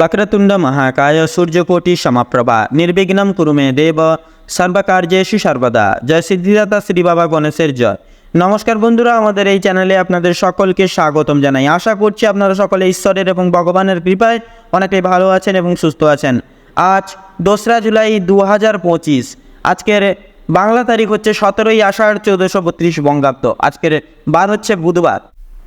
వక్రతుండ మహాకాయ సూర్యకోటి సమప్రభ নির্বিঘ্নম কুরু মে দেব সর্বকার্যেষু সর্বদা জয় সিদ্ধিদাতা শ্রী বাবা গণেশের জয় নমস্কার বন্ধুরা আমাদের এই চ্যানেলে আপনাদের সকলকে স্বাগতম জানাই আশা করছি আপনারা সকলে ঈশ্বরের এবং ভগবানের কৃপায় অনেকেই ভালো আছেন এবং সুস্থ আছেন আজ দোসরা জুলাই দু হাজার পঁচিশ আজকের বাংলা তারিখ হচ্ছে সতেরোই আষাঢ় চৌদ্দশো বত্রিশ বঙ্গাব্দ আজকের বার হচ্ছে বুধবার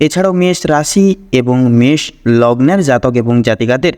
এছাড়াও মেষ রাশি এবং মেষ লগ্নের জাতক এবং জাতিকাদের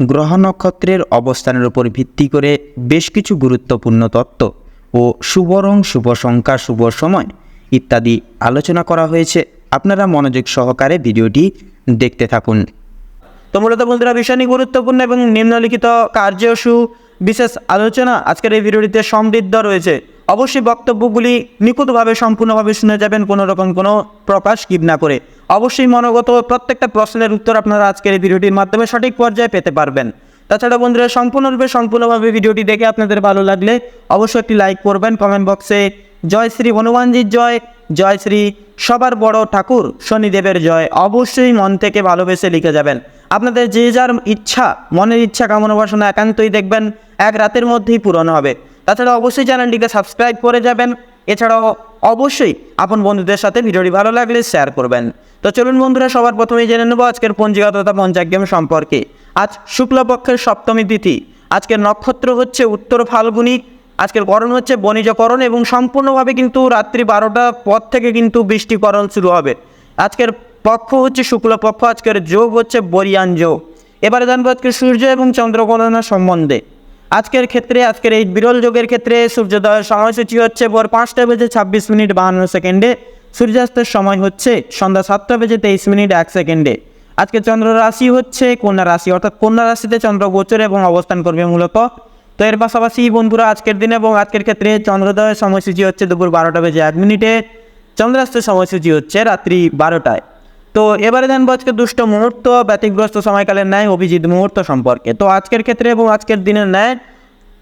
গ্রহ নক্ষত্রের অবস্থানের উপর ভিত্তি করে বেশ কিছু গুরুত্বপূর্ণ তত্ত্ব ও শুভ রং শুভ সংখ্যা, শুভ সময় ইত্যাদি আলোচনা করা হয়েছে। আপনারা মনোযোগ সহকারে ভিডিওটি দেখতে থাকুন। তো মূলত বন্ধুরা ভীষণই গুরুত্বপূর্ণ এবং নিম্নলিখিত কার্যসু বিশেষ আলোচনা আজকের এই ভিডিওটিতে সমৃদ্ধ রয়েছে। অবশ্যই বক্তব্যগুলি নিখুঁতভাবে, সম্পূর্ণভাবে শুনে যাবেন, কোনো রকম কোনো প্রকাশ স্কিপ না করে। অবশ্যই মনোগত প্রত্যেকটা প্রশ্নের উত্তর আপনারা আজকের এই ভিডিওটির মাধ্যমে সঠিক পর্যায়ে পেতে পারবেন। তাছাড়া বন্ধুরা, সম্পূর্ণরূপে, সম্পূর্ণভাবে ভিডিওটি দেখে আপনাদের ভালো লাগলে অবশ্যই একটি লাইক করবেন, কমেন্ট বক্সে, জয় শ্রী হনুমানজির জয় জয় শ্রী সবার বড় ঠাকুর, শনিদেবের জয় অবশ্যই মন থেকে ভালোবেসে লিখে যাবেন। আপনাদের যে যার ইচ্ছা, মনের ইচ্ছা, কামনা বাসনা একান্তই দেখবেন, এক রাতের মধ্যেই পূরণ হবে। তাছাড়া অবশ্যই চ্যানেলটিকে সাবস্ক্রাইব করে যাবেন এছাড়াও অবশ্যই আপন বন্ধুদের সাথে ভিডিওটি ভালো লাগলে শেয়ার করবেন। তো চলুন বন্ধুরা, সবার প্রথমেই জেনে নেব আজকের পঞ্জিকা তথা পঞ্চাগ্রাম সম্পর্কে। আজ শুক্লপক্ষের সপ্তমী তিথি। আজকের নক্ষত্র হচ্ছে উত্তর ফাল্গুনি। আজকের করণ হচ্ছে বণিজকরণ এবং সম্পূর্ণভাবে কিন্তু রাত্রি বারোটার পর থেকে কিন্তু বৃষ্টিকরণ শুরু হবে। আজকের পক্ষ হচ্ছে শুক্লপক্ষ, আজকের যোগ হচ্ছে বরিয়ান যোগ। এবারে জানব আজকে সূর্য এবং চন্দ্রগণনা সম্বন্ধে। আজকের ক্ষেত্রে, আজকের এই বিরল যোগের ক্ষেত্রে সূর্যোদয়ের সময়সূচি হচ্ছে ভোর পাঁচটা বেজে ছাব্বিশ মিনিট বাহান্ন সেকেন্ডে, সূর্যাস্তের সময় হচ্ছে সন্ধ্যা সাতটা বেজে তেইশ মিনিট এক সেকেন্ডে। আজকে চন্দ্র রাশি হচ্ছে কন্যা রাশি, অর্থাৎ কন্যা রাশিতে চন্দ্র গোচর এবং অবস্থান করবে মূলত। তো এর পাশাপাশি বন্ধুরা, আজকের দিন এবং আজকের ক্ষেত্রে চন্দ্রোদয়ের সময়সূচি হচ্ছে দুপুর বারোটা বেজে এক মিনিটে, চন্দ্রাস্তের সময়সূচি হচ্ছে রাত্রি বারোটায়। তো এবারে জানব আজকে দুষ্ট মুহূর্ত, ব্যতিগ্রস্ত সময়কালের ন্যায়, অভিজিৎ মুহূর্ত সম্পর্কে। তো আজকের ক্ষেত্রে এবং আজকের দিনের ন্যায়,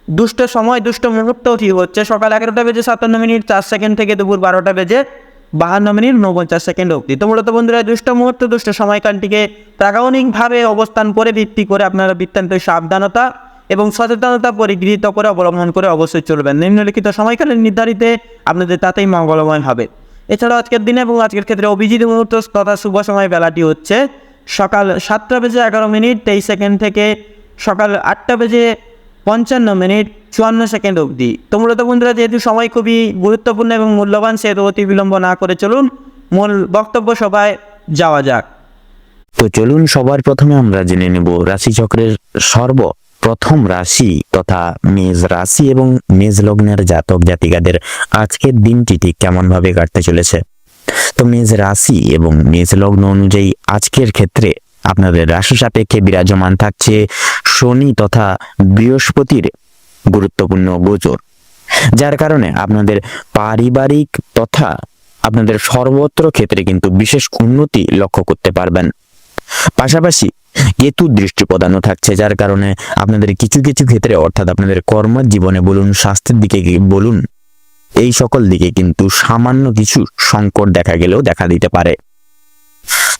দুষ্ট সময়, দুষ্ট মুহূর্ত ঠিক হচ্ছে? সকাল এগারোটা বেজে সাতান্ন মিনিট, চার সেকেন্ড থেকে দুপুর বারোটা বেজে বাহান্ন মিনিট উনপঞ্চাশ সেকেন্ড অবধি। তো মূলত বন্ধুরা দুষ্ট মুহূর্ত, দুষ্ট সময়কালটিকে প্রাগণিকভাবে অবস্থান করে, ভিত্তি করে আপনারা বৃত্তান্ত সাবধানতা এবং সচেতনতা পরিগৃহীত করে, অবলম্বন করে অবশ্যই চলবেন। নিম্নলিখিত সময়কালের নির্ধারিত আপনাদের তাতেই মঙ্গলময় হবে। এছাড়াও আজকের দিনে এবং আজকের ক্ষেত্রে অভিজিৎ মুহূর্ত তথা শুভ সময় বেলাটি হচ্ছে সকাল সাতটা বেজে এগারো মিনিট, তেইশ সেকেন্ড থেকে সকাল আটটা বেজে পঞ্চান্ন মিনিট, চুয়ান্ন সেকেন্ড অবধি। তো মূলত বন্ধুরা, যেহেতু সময় খুবই গুরুত্বপূর্ণ এবং মূল্যবান, সেহেতু অতি বিলম্ব না করে চলুন মূল বক্তব্য সভায় যাওয়া যাক। তো চলুন সবার প্রথমে আমরা জেনে নেব রাশিচক্রের সর্ব প্রথম রাশি তথা মেষ রাশি এবং মেষ লগ্নের জাতক জাতিকাদের আজকের দিনটি ঠিক কেমন ভাবে কাটতে চলেছে? তো মেষ রাশি এবং মেষ লগ্ন অনুযায়ী আজকের ক্ষেত্রে আপনাদের রাশি সাপেক্ষে বিরাজমান থাকছে শনি তথা বৃহস্পতির গুরুত্বপূর্ণ গোচর। যার কারণে আপনাদের পারিবারিক তথা আপনাদের সর্বত্র ক্ষেত্রে কিন্তু বিশেষ উন্নতি লক্ষ্য করতে পারবেন। পাশাপাশি কেতু দৃষ্টি প্রদানও থাকছে, যার কারণে আপনাদের কিছু কিছু ক্ষেত্রে, অর্থাৎ আপনাদের কর্মজীবনে বলুন, স্বাস্থ্যের দিকে বলুন, এই সকল দিকে কিন্তু সামান্য কিছু সংকট দেখা গেলেও দেখা দিতে পারে।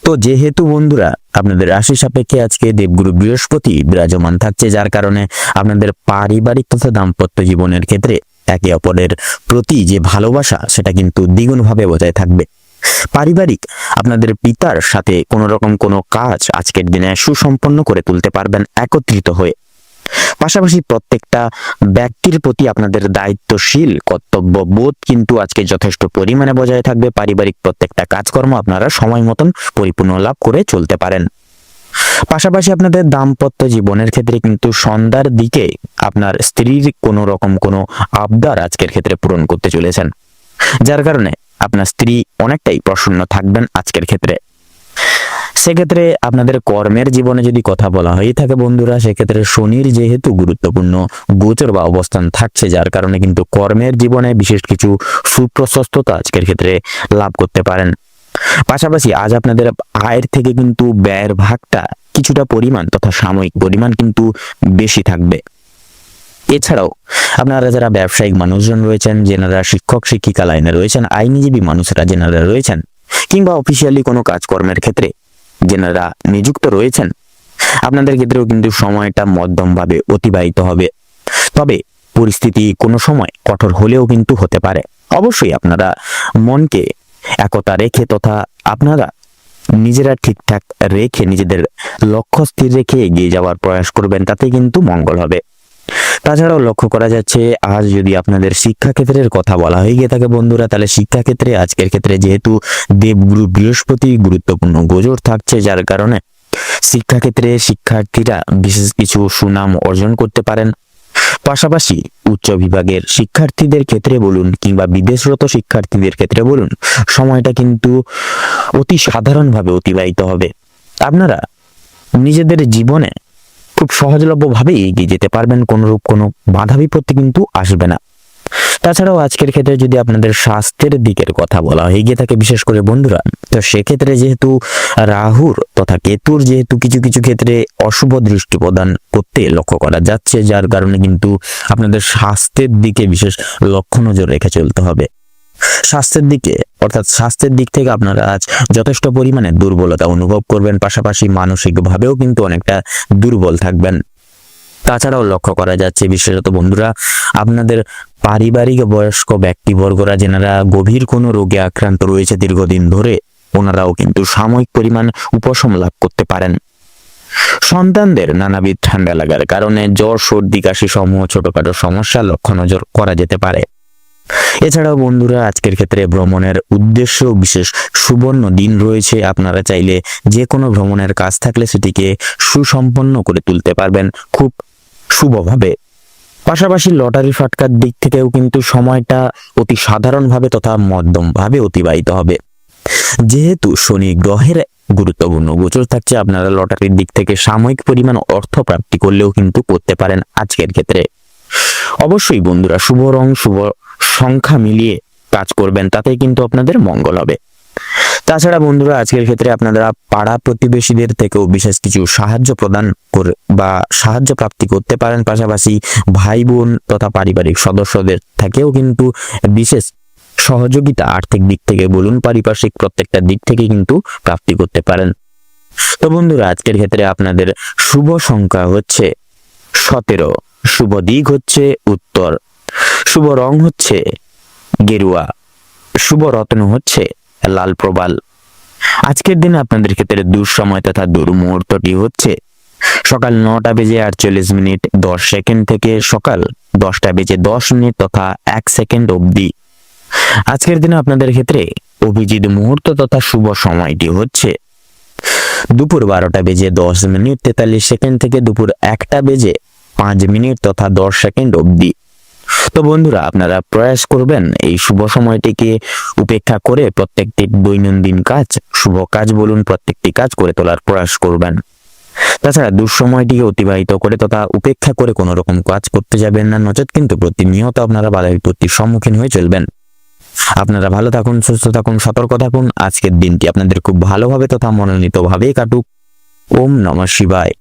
তো যেহেতু বন্ধুরা, আপনাদের রাশি সাপেক্ষে আজকে দেবগুরু বৃহস্পতি বিরাজমান থাকছে, যার কারণে আপনাদের পারিবারিক তথা দাম্পত্য জীবনের ক্ষেত্রে একে অপরের প্রতি যে ভালোবাসা, সেটা কিন্তু দ্বিগুণভাবে বজায় থাকবে। পারিবারিক আপনাদের পিতার সাথে কোনো রকম কোনো কাজ আজকের দিনে সুসম্পন্ন করে তুলতে পারবেন, একত্রিত হয়ে। পাশাপাশি প্রত্যেকটা ব্যক্তির প্রতি আপনাদের দায়িত্বশীল কর্তব্য বোধ কিন্তু আজকে যথেষ্ট পরিমাণে বজায় থাকবে। পারিবারিক প্রত্যেকটা কাজকর্ম আপনারা সময় মতন পরিপূর্ণ লাভ করে চলতে পারেন। পাশাপাশি আপনাদের দাম্পত্য জীবনের ক্ষেত্রে কিন্তু সন্ধ্যার দিকে আপনার স্ত্রীর কোনো রকম কোনো আবদার আজকের ক্ষেত্রে পূরণ করতে চলেছেন। যার কারণে আপনার স্ত্রী অনেকটাই প্রসন্ন থাকবেন আজকের ক্ষেত্রে। সেক্ষেত্রে আপনাদের কর্মের জীবনে যদি কথা বলা হয়ে থাকে বন্ধুরা, সেক্ষেত্রে শনির যেহেতু গুরুত্বপূর্ণ গোচর বা অবস্থান থাকছে, যার কারণে কিন্তু কর্মের জীবনে বিশেষ কিছু সুপ্রশস্ততা আজকের ক্ষেত্রে লাভ করতে পারেন। পাশাপাশি আজ আপনাদের আয়ের থেকে কিন্তু ব্যয়ের ভাগটা কিছুটা পরিমাণ তথা সাময়িক পরিমাণ কিন্তু বেশি থাকবে। এছাড়াও, আপনারা যারা ব্যবসায়িক মানুষজন রয়েছেন, যেনারা শিক্ষক, শিক্ষিকা লাইনে রয়েছেন, আইনজীবী মানুষরা যেনারা রয়েছেন, কিংবা অফিসিয়ালি কোনো কাজকর্মের ক্ষেত্রে যেনারা নিযুক্ত রয়েছেন, আপনাদের ক্ষেত্রেও কিন্তু সময়টা মধ্যমভাবে অতিবাহিত হবে। তবে পরিস্থিতি কোনো সময় কঠোর হলেও কিন্তু হতে পারে। অবশ্যই আপনারা মনকে একতা রেখে তথা আপনারা নিজেরা ঠিকঠাক রেখে নিজেদের লক্ষ্য স্থির রেখে এগিয়ে যাওয়ার প্রয়াস করবেন তাতে কিন্তু মঙ্গল হবে। তাছাড়াও লক্ষ্য করা যাচ্ছে, আজ যদি আপনাদের শিক্ষাক্ষেত্রের কথা বলা হয়ে গিয়ে থাকে বন্ধুরা, তাহলে শিক্ষাক্ষেত্রে, আজকের ক্ষেত্রে যেহেতু দেবগুরু বৃহস্পতি গুরুত্বপূর্ণ গোজর থাকছে, যার কারণে শিক্ষাক্ষেত্রে শিক্ষার্থীরা বিশেষ কিছু সুনাম অর্জন করতে পারেন। পাশাপাশি উচ্চ বিভাগের শিক্ষার্থীদের ক্ষেত্রে বলুন কিংবা বিদেশরত শিক্ষার্থীদের ক্ষেত্রে বলুন, সময়টা কিন্তু অতি সাধারণভাবে অতিবাহিত হবে। আপনারা নিজেদের জীবনে খুব সহজলভ্যভাবে এগিয়ে যেতে পারবেন কোনোরূপ কোনো বাধা বিপত্তি কিন্তু আসবে না। তাছাড়াও আজকের ক্ষেত্রে যদি আপনাদের স্বাস্থ্যের দিকের কথা বলা হয়ে গিয়ে থাকে বিশেষ করে বন্ধুরা, তো সেক্ষেত্রে যেহেতু রাহুর তথা কেতুর যেহেতু কিছু কিছু ক্ষেত্রে অশুভ দৃষ্টি প্রদান করতে লক্ষ্য করা যাচ্ছে, যার কারণে কিন্তু আপনাদের স্বাস্থ্যের দিকে বিশেষ লক্ষ্য নজর রেখে চলতে হবে। স্বাস্থ্যের দিকে, অর্থাৎ স্বাস্থ্যের দিক থেকে আপনারা আজ যথেষ্ট পরিমাণে দুর্বলতা অনুভব করবেন, পাশাপাশি মানসিকভাবেও কিন্তু অনেকটা দুর্বল থাকবেন। তাছাড়াও লক্ষ্য করা যাচ্ছে, বিশেষত বন্ধুরা, আপনাদের পারিবারিক বয়স্ক ব্যক্তিবর্গরা, যেনারা গভীর কোনো রোগে আক্রান্ত রয়েছে দীর্ঘদিন ধরে, ওনারাও কিন্তু সাময়িক পরিমাণ উপশম লাভ করতে পারেন। সন্তানদের নানাবিধ ঠান্ডা লাগার কারণে জ্বর, সর্দি, কাশি সমূহ ছোটখাটো সমস্যা লক্ষ্য নজর করা যেতে পারে। এছাড়াও বন্ধুরা, আজকের ক্ষেত্রে ভ্রমণের উদ্দেশ্য বিশেষ সুবর্ণ দিন রয়েছে। আপনারা চাইলে যে কোনো ভ্রমণের কাজ থাকলে সেটিকে সুসম্পন্ন করে তুলতে পারবেন খুব শুভভাবে। পাশাপাশি লটারি ফাটকার দিক থেকেও কিন্তু সময়টা অতি সাধারণভাবে তথা মধ্যমভাবে অতিবাহিত হবে। যেহেতু শনি গ্রহের গুরুত্বপূর্ণ গোচর থাকছে, আপনারা লটারির দিক থেকে সাময়িক পরিমাণ অর্থ প্রাপ্তি করলেও কিন্তু করতে পারেন আজকের ক্ষেত্রে। অবশ্যই বন্ধুরা, শুভ রং, শুভ সংখ্যা মিলিয়ে কাজ করবেন তাতে কিন্তু আপনাদের মঙ্গল হবে। তাছাড়া বন্ধুরা, আজকের ক্ষেত্রে আপনারা পাড়া প্রতিবেশীদের থেকেও বিশেষ কিছু সাহায্য প্রদান করে বা সাহায্য প্রাপ্তি করতে পারেন। পাশাপাশি ভাই, বোন তথা পারিবারিক সদস্যদের থেকেও কিন্তু বিশেষ সহযোগিতা আর্থিক দিক থেকে বলুন, পারিপার্শ্বিক প্রত্যেকটা দিক থেকে কিন্তু প্রাপ্তি করতে পারেন। তো বন্ধুরা, আজকের ক্ষেত্রে আপনাদের শুভ সংখ্যা হচ্ছে সতেরো, শুভ দিক হচ্ছে উত্তর। শুভ রং হচ্ছে গেরুয়া, শুভ রত্ন হচ্ছে লাল প্রবাল। আজকের দিনে আপনাদের ক্ষেত্রে দুঃসময় তথা দুর্মুহূর্তটি হচ্ছে সকাল নটা বেজে আটচল্লিশ মিনিট দশ সেকেন্ড থেকে সকাল দশটা বেজে দশ মিনিট তথা এক সেকেন্ড অবধি। আজকের দিনে আপনাদের ক্ষেত্রে অভিজিৎ মুহূর্ত তথা শুভ সময়টি হচ্ছে দুপুর বারোটা বেজে দশ মিনিট তেতাল্লিশ সেকেন্ড থেকে দুপুর একটা বেজে পাঁচ মিনিট তথা দশ সেকেন্ড অবধি। তো বন্ধুরা, আপনারা প্রয়াস করবেন এই শুভ সময়টিকে উপেক্ষা করে প্রত্যেকটি দৈনন্দিন কাজ, শুভ কাজ বলুন, প্রত্যেকটি কাজ করে তোলার প্রয়াস করবেন। তাছাড়া দুঃসময়টিকে অতিবাহিত করে তথা উপেক্ষা করে কোনো রকম কাজ করতে যাবেন না, নচেত কিন্তু প্রতিনিয়ত আপনারা বাধা বিপত্তির সম্মুখীন হয়ে চলবেন। আপনারা ভালো থাকুন, সুস্থ থাকুন, সতর্ক থাকুন। আজকের দিনটি আপনাদের খুব ভালোভাবে তথা মনোনীতভাবে কাটুক। ওম নমঃ শিবায়।